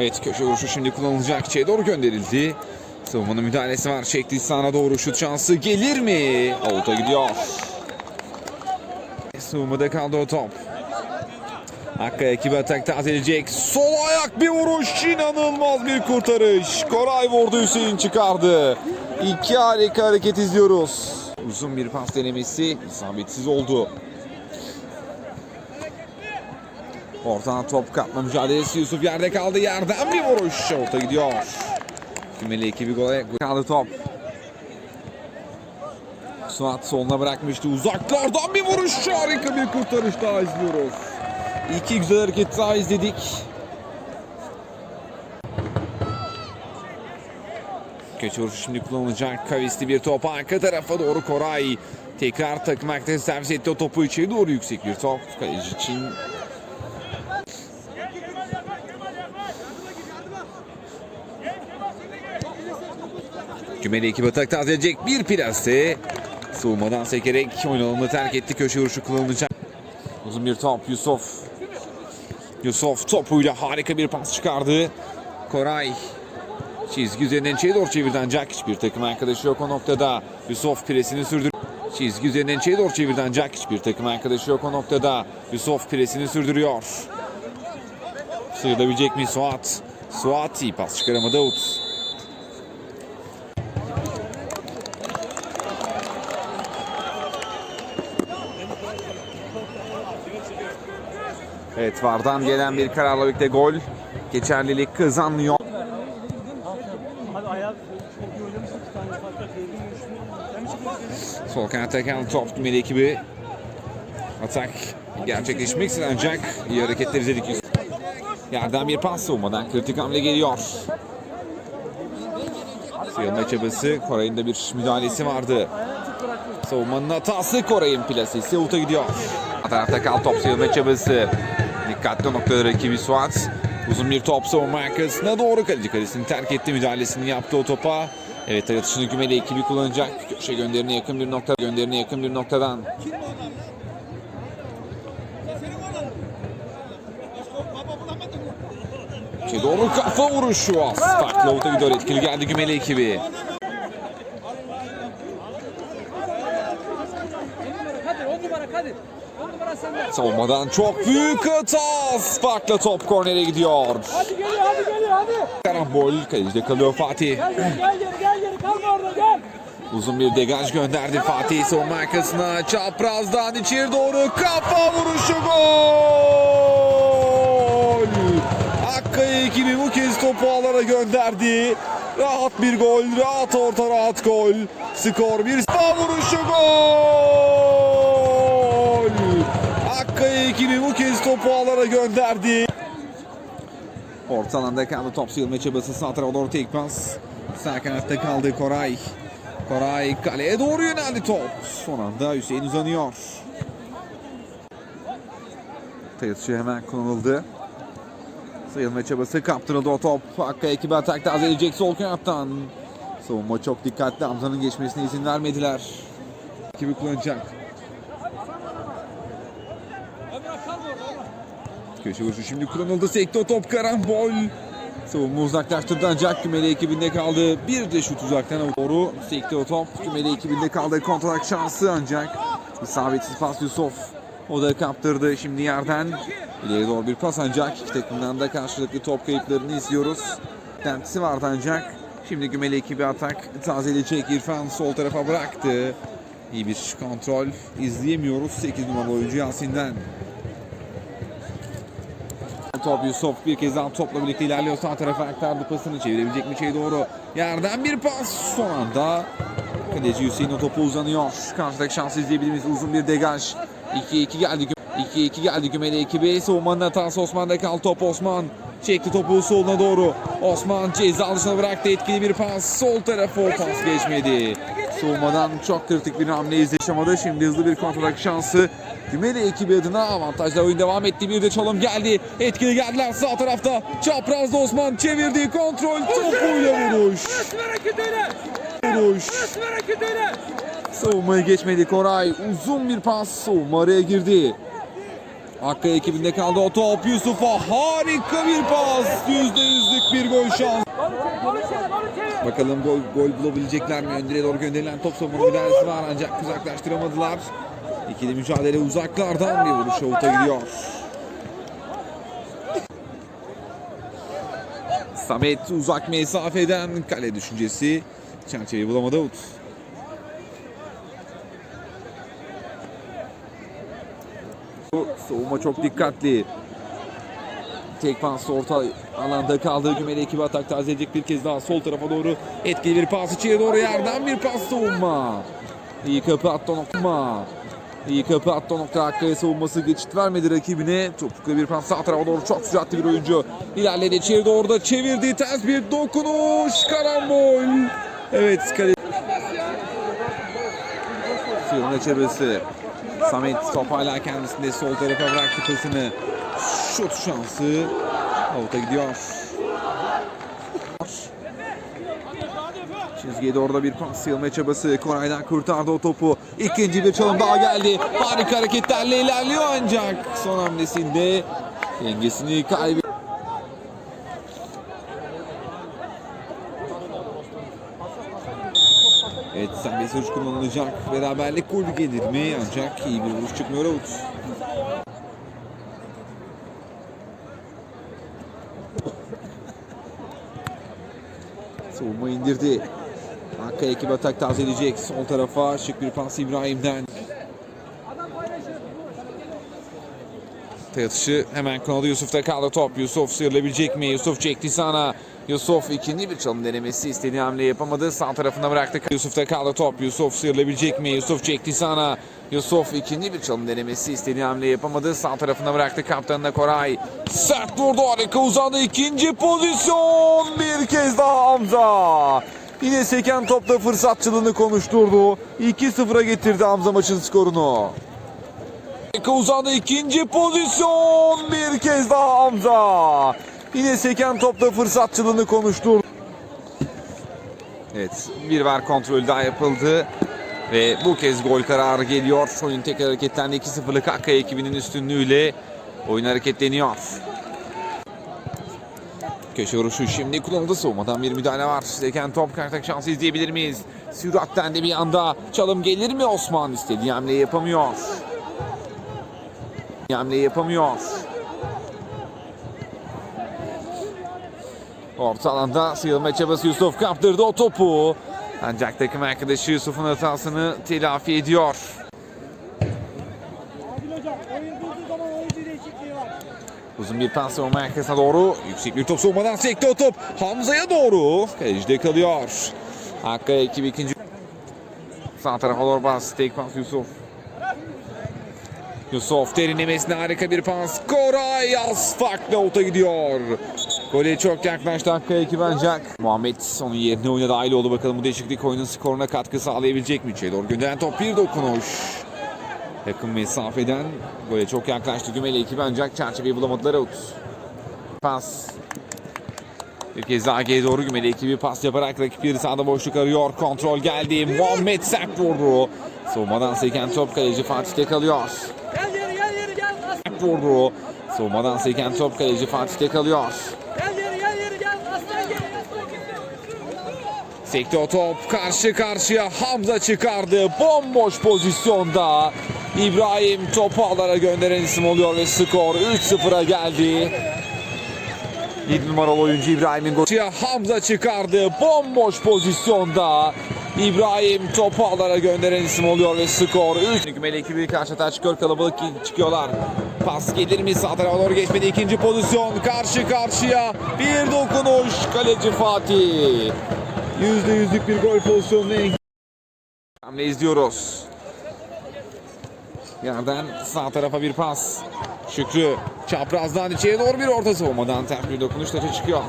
Evet köşe vuruşu şimdi kullanılacak. İçeri doğru gönderildi. Savunmanın müdahalesi var. Çekti sağına doğru şut şansı gelir mi? Avuta gidiyor. Savunmada kaldı o top. Hakkı ekibi atak tazeleyecek. Sol ayak bir vuruş. İnanılmaz bir kurtarış. Koray vurdu Hüseyin çıkardı. İki harika hareket izliyoruz. Uzun bir pas denemesi isabetsiz oldu. Ortadan top kapma mücadelesi Yusuf yerde kaldı. Yerden bir vuruş. Orta gidiyor. Kümeli ekibi gole kaldı top. Suat soluna bırakmıştı. Uzaklardan bir vuruş. Harika bir kurtarış daha izliyoruz. İki güzel hareket daha izledik. Köşe vuruşu şimdi kullanılacak. Kavisli bir top arka tarafa doğru Koray. Tekrar takım arkadaşı servis etti o topu içeri doğru yüksek bir top. Kaleci için Kümeli ekibi atak tazeleyecek bir plase. Soğumadan sekerek oyun terk etti. Köşe vuruşu kullanılacak. Uzun bir top Yusuf. Yusuf topuyla harika bir pas çıkardı. Koray çizgi üzerinden içeri doğru çevirdi ancak hiçbir takım arkadaşı yok o noktada. Yusuf presini sürdür. Çizgi üzerinden içeri doğru çevirdi ancak hiçbir takım arkadaşı yok o noktada. Yusuf presini sürdürüyor. Sığılabilecek mi Suat? Suat iyi pas çıkaramadı Davut. Evet Vardan gelen bir kararla birlikte gol. Geçerlilik çıkıyorsun? Sol kanatta kalan top Tümeli ekibi. Atak gerçekleşmek için ancak iyi hareketler izledik. Yerden bir pas savunmadan kritik hamle geliyor. Sıyılma çabası Koray'ın da bir müdahalesi vardı. Savunmanın hatası Koray'ın plasesi avuta gidiyor. Tarafta kal top sıyılma çabası. Dikkatli noktada rakibi Suat. Uzun bir top savunma arkasına doğru kaleci kalesini terk etti müdahalesini yaptı o topa. Evet atışını Gümeli ekibi kullanacak. Köşe gönderine yakın bir nokta gönderine yakın bir noktadan. Şey doğru kafa vuruşu az. Farklı avuta gidiyor etkili geldi Gümeli ekibi. Savunmadan çok büyük hata. Farklı top kornere gidiyor. Hadi geliyor hadi geliyor hadi. Karambol kalecide kalıyor Fatih. Gel gel gel geri gel geri kalma orada gel. Uzun bir degaj gönderdi Fatih savunma arkasına. Çaprazdan içeri doğru kafa vuruşu gol. Akkaya ekibi bu kez topu alana gönderdi. Rahat bir gol, rahat orta rahat gol. Skor bir kafa vuruşu gol. Akkaya ekibi bu kez topu alana gönderdi. Orta alanda kaldı top sıyılma çabası sağ tarafa doğru tek pas. Sağ kanatta kaldı Koray. Koray kaleye doğru yöneldi top. Son anda Hüseyin uzanıyor. Tayıtçı hemen kullanıldı. Sayılma çabası kaptırıldı o top. Hakkı ekibi atakta azelecek sol kanattan. Savunma çok dikkatli. Hamza'nın geçmesine izin vermediler. Ekibi kullanacak. Köşe vuruşu şimdi kullanıldı. Sekti o top karambol. Savunma uzaklaştırdı ancak kümeli ekibinde kaldı. Bir de şut uzaktan doğru. Sekti o top. Kümeli ekibinde kaldı. Kontratak şansı ancak. İsabetsiz pas Yusuf. O da kaptırdı. Şimdi yerden ileri doğru bir pas ancak. İki takımdan da karşılıklı top kayıplarını izliyoruz. Tentisi vardı ancak. Şimdi Gümeli ekibi atak tazeleyecek. İrfan sol tarafa bıraktı. İyi bir kontrol izleyemiyoruz. 8 numaralı oyuncu Yasin'den. Top Yusuf bir kez daha topla birlikte ilerliyor. Sağ tarafa aktardı pasını çevirebilecek mi şey doğru. Yerden bir pas son anda. Kaleci Hüseyin o topu uzanıyor. Karşıdaki şansı izleyebildiğimiz uzun bir degaj. 2-2 geldi. 2-2 geldi Gümeli ekibi. Savunmanın hatası Osman'da kal top Osman. Çekti topu soluna doğru. Osman ceza dışına bıraktı. Etkili bir pas. Sol tarafa o pas geçmedi. Savunmadan çok kritik bir hamle izleşemedi. Şimdi hızlı bir kontratak şansı. Gümeli ekibi adına avantajla oyun devam etti. Bir de çalım geldi. Etkili geldiler sağ tarafta. Çaprazda Osman çevirdi. Kontrol topuyla vuruş. Vuruş. Savunmayı geçmedi Koray. Uzun bir pas savunma girdi. Hakkı ekibinde kaldı o top. Yusuf'a harika bir pas. Yüzde yüzlük bir gol şans. Bakalım gol, gol bulabilecekler mi? Öndüre doğru gönderilen top savunma müdahalesi var ancak uzaklaştıramadılar. İkili mücadele uzaklardan bir vuruş avuta gidiyor. Samet uzak mesafeden kale düşüncesi. Çerçeveyi bulamadı Avut. Savunma çok dikkatli. Tek pas orta alanda kaldı. Gümeli ekibi atak tazeleyecek bir kez daha sol tarafa doğru etkili bir pas içeri doğru yerden bir pas savunma. İyi kapı attı nokta. İyi kapı attı nokta. Hakkı'ya savunması geçit vermedi rakibine. Topuklu bir pas sağ tarafa doğru çok süratli bir oyuncu. İlerledi içeri doğru da çevirdi. Ters bir dokunuş. Karambol. Evet kale. Sıyırma çevresi. Samet top hala kendisinde sol tarafa bıraktı pasını. Şut şansı. Avuta gidiyor. Çizgiye doğru da bir pas sıyılma çabası. Koray'dan kurtardı o topu. İkinci bir çalım daha geldi. Harika hareketlerle ilerliyor ancak son hamlesinde dengesini kaybetti. Evet serbest vuruş kullanılacak. Beraberlik golü gelir mi? Ancak iyi bir vuruş çıkmıyor Avut. Savunma indirdi. Hakkı ekip atak tazeleyecek. Sol tarafa şık bir pas İbrahim'den. Atışı hemen kanalı Yusuf'ta kaldı top. Yusuf sıyrılabilecek mi? Yusuf çekti sana. Yusuf ikinci bir çalım denemesi istediği hamle yapamadı. Sağ tarafına bıraktı. Yusuf'ta kaldı top. Yusuf sıyrılabilecek mi? Yusuf çekti sana. Yusuf ikinci bir çalım denemesi istediği hamle yapamadı. Sağ tarafına bıraktı kaptanına Koray. Sert vurdu harika uzandı. ikinci pozisyon. Bir kez daha Hamza. Yine seken topta fırsatçılığını konuşturdu. 2-0'a getirdi Hamza maçın skorunu. Uzandı ikinci pozisyon. Bir kez daha Hamza. Yine seken topta fırsatçılığını konuşturdu. Evet bir var kontrol daha yapıldı. Ve bu kez gol kararı geliyor. Oyun tekrar hareketlendi. 2-0'lık Hakkı ekibinin üstünlüğüyle oyun hareketleniyor. Köşe vuruşu şimdi kullanıldı. Soğumadan bir müdahale var. Seken top kartak şansı izleyebilir miyiz? Süratten de bir anda çalım gelir mi Osman? istediği hamleyi yapamıyor. Hamleyi yapamıyor. Orta alanda sıyrılma çabası Yusuf kaptırdı o topu. Ancak takım arkadaşı Yusuf'un hatasını telafi ediyor. Uzun bir pas savunma arkasına doğru. Yüksek bir top savunmadan sekti o top. Hamza'ya doğru. Kalecide kalıyor. Hakkı ekibi ikinci. Sağ tarafa doğru pas. Tek pas Yusuf. Yusuf derinlemesine harika bir pas. Koray farklı avuta gidiyor. Gole çok yaklaştı Hakkı ekibi ancak. Muhammed onun yerine oyuna dahil oldu. Bakalım bu değişiklik oyunun skoruna katkı sağlayabilecek mi? İçeri doğru gönderen top bir dokunuş. Yakın mesafeden gole çok yaklaştı Gümeli ekibi ancak çerçeveyi bulamadılar out. Pas. Bir kez daha geri doğru Gümeli ekibi pas yaparak rakipleri sahada boşluk arıyor. Kontrol geldi. Muhammed sert vurdu. Savunmadan seken top kaleci Fatih'te kalıyor. Gel yeri gel yeri gel. Sert vurdu. Savunmadan seken top kaleci Fatih'te kalıyor. Sekti o top karşı karşıya Hamza çıkardı. Bomboş pozisyonda. İbrahim topu ağlara gönderen isim oluyor ve skor 3-0'a geldi. 7 numaralı oyuncu İbrahim'in golü. Hamza çıkardı. Bomboş pozisyonda. İbrahim topu ağlara gönderen isim oluyor ve skor 3. Gümeli ekibi karşı çıkıyor. Kalabalık çıkıyorlar. Pas gelir mi? Sağ tarafa doğru geçmedi. İkinci pozisyon. Karşı karşıya. Bir dokunuş. Kaleci Fatih. Yüzde yüzlük bir gol pozisyonunu en- Hamle izliyoruz. Yerden sağ tarafa bir pas. Şükrü çaprazdan içeri doğru bir orta savunmadan ters bir dokunuş taça çıkıyor.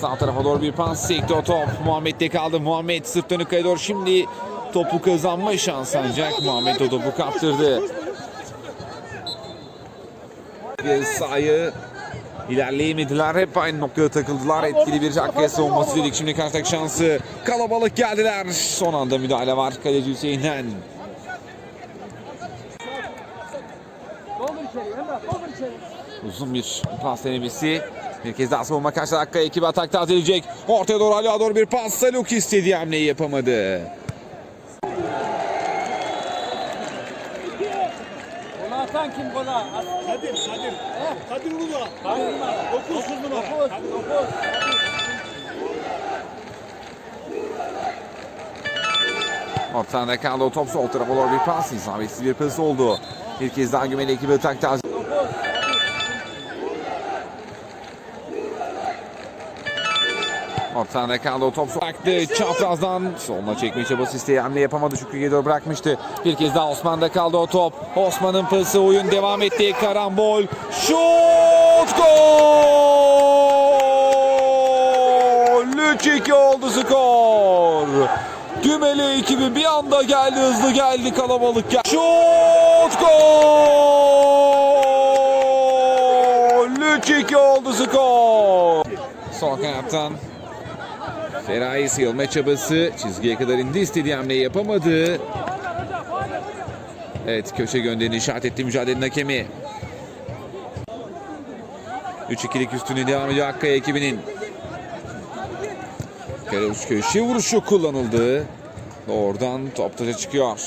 Sağ tarafa doğru bir pas sekti o top. Muhammed'de kaldı. Muhammed sırt dönük kaya doğru şimdi topu kazanma şansı ancak Muhammed o topu kaptırdı. Bir sayı İlerleyemediler. Hep aynı noktaya takıldılar. Etkili bir hakkı savunması dedik. Şimdi kartak şansı. Kalabalık geldiler. Son anda müdahale var. Kaleci Hüseyin'den. Uzun bir pas denemesi. Bir kez daha savunma karşı dakika ekibi atak tazelecek. Ortaya doğru Ali'ye doğru bir pas. Saluk istediği hamleyi yapamadı. Atan kim kola? Kadir, Kadir. Kadir Ulu. Kadir numara. 9 numara. Kadir Ulu. Ortada kaldı o top sol tarafa doğru bir pas. İsabetsiz bir pas oldu. Bir kez daha Gümeli ekibi atak taze. Ortada kaldı o top sol. Baktı çaprazdan. Soluna çekme çabası isteği hamle yapamadı. Şükrü Gedor bırakmıştı. Bir kez daha Osman'da kaldı o top. Osman'ın pası oyun devam etti. Karambol. Şut gol! 3-2 oldu skor. Gümeli ekibi bir anda geldi hızlı geldi kalabalık geldi. Şut gol! 3-2 oldu skor. Sol kanattan Feraye sıyılma çabası çizgiye kadar indi istediği hamleyi yapamadı. Evet köşe gönderini işaret etti mücadelenin hakemi. 3-2'lik üstüne devam ediyor Akkaya ekibinin. Karavuş köşe vuruşu kullanıldı. Oradan top taca çıkıyor.